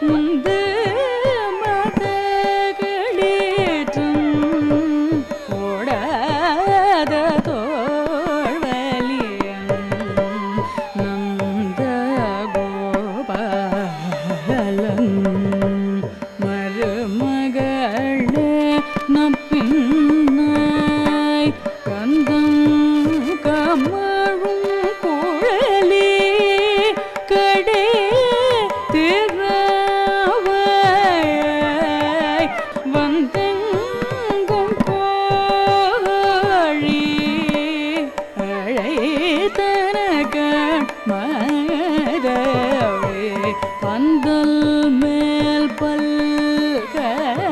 嗯 முதல் மேல் பல்கல்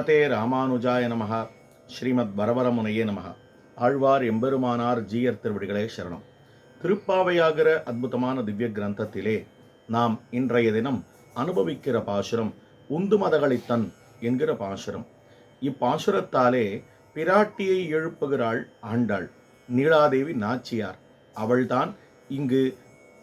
ஸ்ரீமதே ராமானுஜாய நமஹ. ஸ்ரீமத் வரவரமுனையே நமஹ. ஆழ்வார் எம்பெருமானார் ஜீயர் திருவடிகளே சரணம். திருப்பாவையாகிற அற்புதமான திவ்ய கிரந்தத்திலே நாம் இன்றைய தினம் அனுபவிக்கிற பாசுரம் உந்து மதகளித்தன் என்கிற பாசுரம். இப்பாசுரத்தாலே பிராட்டியை எழுப்புகிறாள் ஆண்டாள் நீலாதேவி நாச்சியார். அவள்தான் இங்கு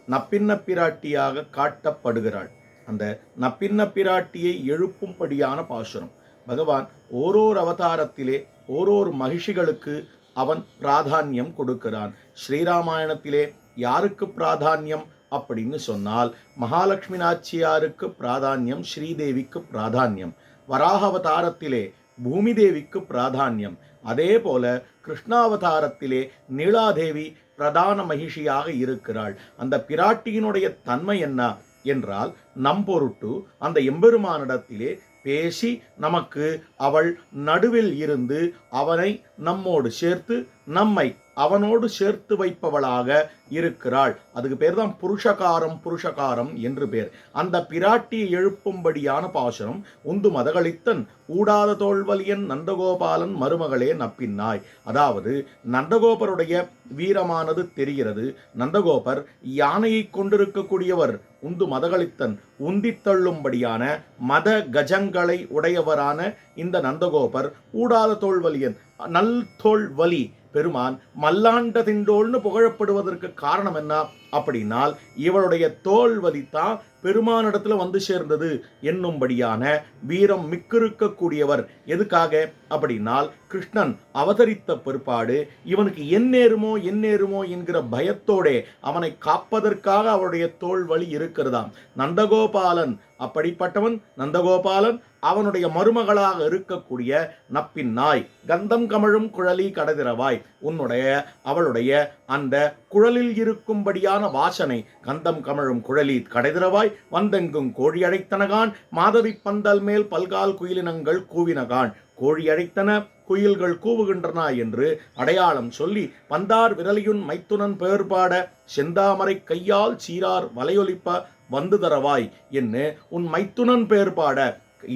நப்பின்ன பிராட்டியாக காட்டப்படுகிறாள். அந்த நப்பின்ன பிராட்டியை எழுப்பும்படியான பாசுரம். பகவான் ஓரோர் அவதாரத்திலே ஓரோர் மகிழ்ச்சிகளுக்கு அவன் பிராதானியம் கொடுக்கிறான். ஸ்ரீராமாயணத்திலே யாருக்கு பிராதானியம்? அப்படின்னு சொன்னால் மகாலட்சுமி நாச்சியாருக்கு பிராதானியம் ஸ்ரீதேவிக்கு பிராதானியம். வராகவதாரத்திலே பூமிதேவிக்கு பிராதானியம். அதே போல கிருஷ்ணாவதாரத்திலே நீலாதேவி பிரதான மகிழ்ச்சியாக இருக்கிறாள். அந்த பிராட்டியினுடைய தன்மை என்ன? என்றால் நம் பொருட்டு அந்த எம்பெருமானிடத்திலே பேசி நமக்கு அவள் நடுவில் இருந்து அவனை நம்மோடு சேர்த்து நம்மை அவனோடு சேர்த்து வைப்பவளாக இருக்கிறாள். அதுக்கு பேர் தான் புருஷகாரம் புருஷகாரம் என்று பேர். அந்த பிராட்டியை எழுப்பும்படியான பாசனம் உந்து மதகளித்தன் ஊடாத தோல்வலியன் நந்தகோபாலன் மருமகளே நப்பின்னாய் அதாவது நந்தகோபருடைய வீரமானது தெரிகிறது. நந்தகோபர் யானையை கொண்டிருக்கக்கூடியவர் உந்து மதகளித்தன் உந்தித்தள்ளும்படியான மத கஜங்களை உடையவரான இந்த நந்தகோபர் ஊடாத தோல்வலியன் நல் தோல்வலி பெருமான் மல்லாண்ட திண்டோல்னு புகழப்படுவதற்கு காரணம் என்ன? அப்படின்னால் இவளுடைய தோல் தான் பெருமானிடத்துல வந்து சேர்ந்தது என்னும்படியான வீரம் மிக்கிருக்கக்கூடியவர். எதுக்காக? அப்படின்னால் கிருஷ்ணன் அவதரித்த பிற்பாடு இவனுக்கு என் நேருமோ என் நேருமோ என்கிற பயத்தோடே அவனை காப்பதற்காக அவருடைய தோல் வலி இருக்கிறதாம். நந்தகோபாலன் அப்படிப்பட்டவன் நந்தகோபாலன். அவனுடைய மருமகளாக இருக்கக்கூடிய நப்பின் நாய் கந்தம் கமழும் குழலி கடதிரவாய் உன்னுடைய அவளுடைய அந்த குழலில் இருக்கும்படியான வாசனை கந்தம் கமழும் குழலி கடைதிரவாய் வந்தெங்கும் கோழி அழைத்தனகான் மாதவி பந்தல் மேல் பல்கால் குயிலினங்கள் கூவினகான். கோழி அழைத்தன குயில்கள் கூவுகின்றன என்று அடையாளம் சொல்லி பந்தார் விரலியுன் மைத்துனன் பெயர்பாட செந்தாமரை கையால் சீரார் வலையொலிப்ப வந்து தரவாய் என்று உன் மைத்துனன் பேர்பாட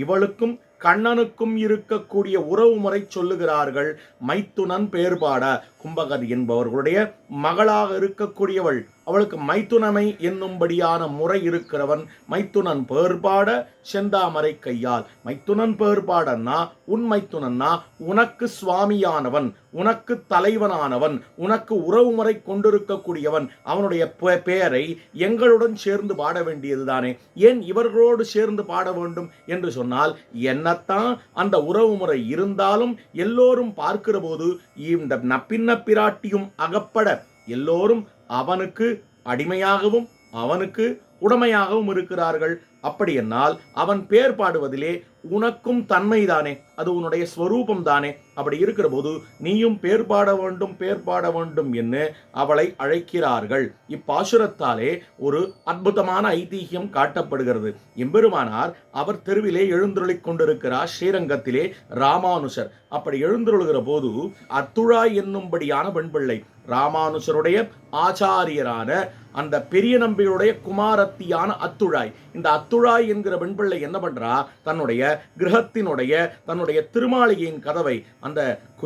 இவளுக்கும் கண்ணனுக்கும் இருக்கக்கூடிய உறவு முறை சொல்லுகிறார்கள். மைத்துனன் பேர்பாட கும்பகதி என்பவர்களுடைய மகளாக இருக்கக்கூடியவள். அவளுக்கு மைத்துனமை என்னும்படியான முறை இருக்கிறவன் மைத்துனன் பேர்பாட செந்தாமரை கையால். மைத்துனன் பேர்பாடன்னா உன் மைத்துனன்னா உனக்கு சுவாமியானவன் உனக்கு தலைவனானவன் உனக்கு உறவு முறை கொண்டிருக்கக்கூடியவன். அவனுடைய பெ- பெயரை எங்களுடன் சேர்ந்து பாட வேண்டியதுதானே. ஏன் இவர்களோடு சேர்ந்து பாட வேண்டும் என்று சொன்னால் என்னத்தான் அந்த உறவு முறை இருந்தாலும் எல்லோரும் பார்க்கிற போது இந்த நப்பின்ன பிராட்டியும் அகப்பட எல்லோரும் அவனுக்கு அடிமையாகவும் அவனுக்கு உடமையாகவும் இருக்கிறார்கள். அப்படியென்னால் அவன் பேர் பாடுவதிலே உனக்கும் தன்மைதானே. அது உன்னுடைய ஸ்வரூபம் தானே அப்படி இருக்கிற போது நீயும் பேர் பாட வேண்டும் பேர் பாட வேண்டும் என்று அவளை அழைக்கிறார்கள். இப்பாசுரத்தாலே ஒரு அற்புதமான ஐதீகம் காட்டப்படுகிறது. எம்பெருமானார் அவர் தெருவிலே எழுந்தருளிக் கொண்டிருக்கிறார் ஸ்ரீரங்கத்திலே ராமானுஷர். அப்படி எழுந்தருளுகிற போது அத்துழாய் என்னும்படியான பெண்பிள்ளை ராமானுஷருடைய ஆச்சாரியரான அந்த பெரிய நம்பியுடைய குமாரத்தியான அத்துழாய். இந்த அத்துழாய் என்கிற பெண்பிள்ளை என்ன பண்றா? தன்னுடைய கிரகத்தினுடைய தன்னுடைய திருமாளிகையின் கதவை அந்த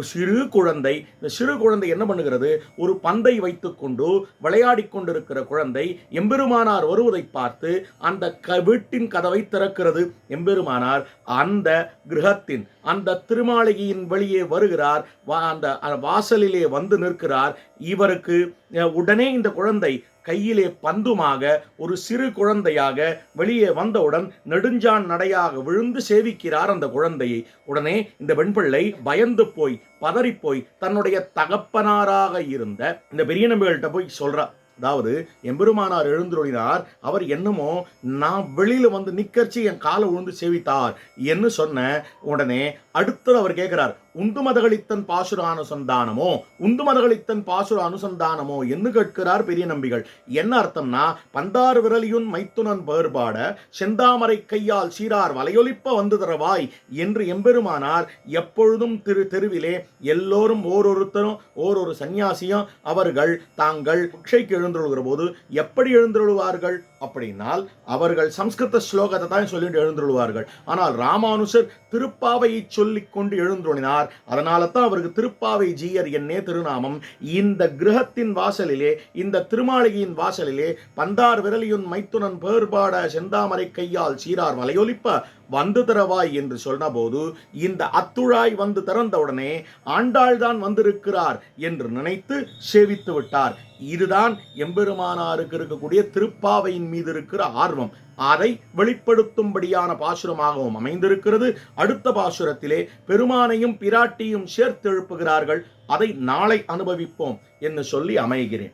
சிறு குழந்தை இந்த சிறு குழந்தை என்ன பண்ணுகிறது? ஒரு பந்தை வைத்துக்கொண்டு விளையாடி கொண்டிருக்கிற குழந்தை எம்பெருமானார் வருவதை பார்த்து அந்த க வீட்டின் கதவை திறக்கிறது. எம்பெருமானார் அந்த கிரகத்தின் அந்த திருமாளிகையின் வெளியே வருகிறார். வா- அந்த வாசலிலே வந்து நிற்கிறார். இவருக்கு உடனே இந்த குழந்தை கையிலே பந்துமாக ஒரு சிறு குழந்தையாக வெளியே வந்தவுடன் நெடுஞ்சான் நடையாக விழுந்து சேவிக்கிறார் அந்த குழந்தையை. உடனே இந்த வெண்பிள்ளை பயந்து போய் பதறிப்போய் தன்னுடைய தகப்பனாராக இருந்த இந்த பெரிய நம்பிகள்கிட்ட போய் சொல்றா. அதாவது எம்பெருமானார் எழுந்துருளினார் அவர் என்னமோ நான் வெளியில வந்து நிக்கர்ச்சி என் காலை உழுந்து சேவித்தார் என்று சொன்ன உடனே அடுத்தது அவர் கேட்கிறார் உண்டுமதகளித்தன் பாசுர அனுசந்தானமோ உண்டுமதகளித்தன் பாசுர அனுசந்தானமோ என்று கேட்கிறார் பெரிய நம்பிகள். என்ன அர்த்தம்னா பந்தார் விரலியுன் மைத்துனன் வேறுபாட செந்தாமரை கையால் சீரார் வலையொலிப்ப வந்து தரவாய் என்று எம்பெருமானார் எப்பொழுதும் திரு தெருவிலே எல்லோரும் ஓரொருத்தரும் ஓரொரு சந்நியாசியும் அவர்கள் தாங்கள் உட்சைக்கு எழுந்துருகிற போது எப்படி எழுந்துருவார்கள் அப்படின்னால் அவர்கள் சம்ஸ்கிருத ஸ்லோகத்தை தான் சொல்லிட்டு எழுந்துருவார்கள் ஆனால் ராமானுஷர் திருப்பாவையை சொல்லி கொண்டு எழுந்துருளினார். அதனால தான் அவருக்கு திருப்பாவை ஜீயர் என்னே திருநாமம். இந்த கிரகத்தின் வாசலிலே இந்த திருமாளிகையின் வாசலிலே பந்தார் விரலியுன் மைத்துனன் பேர்பாட செந்தாமரை கையால் சீரார் மலையொலிப்ப வந்து தரவாய் என்று சொன்னபோது இந்த அத்துழாய் வந்து திறந்தவுடனே ஆண்டாள் தான் வந்திருக்கிறார் என்று நினைத்து சேவித்து விட்டார் இதுதான் எம்பெருமானாருக்கு இருக்கக்கூடிய திருப்பாவையின் மீது இருக்கிற ஆர்வம். அதை வெளிப்படுத்தும்படியான பாசுரமாகவும் அமைந்திருக்கிறது. அடுத்த பாசுரத்திலே பெருமானையும் பிராட்டியும் சேர்த்து எழுப்புகிறார்கள் அதை நாளை அனுபவிப்போம் என்று சொல்லி அமைகிறேன்.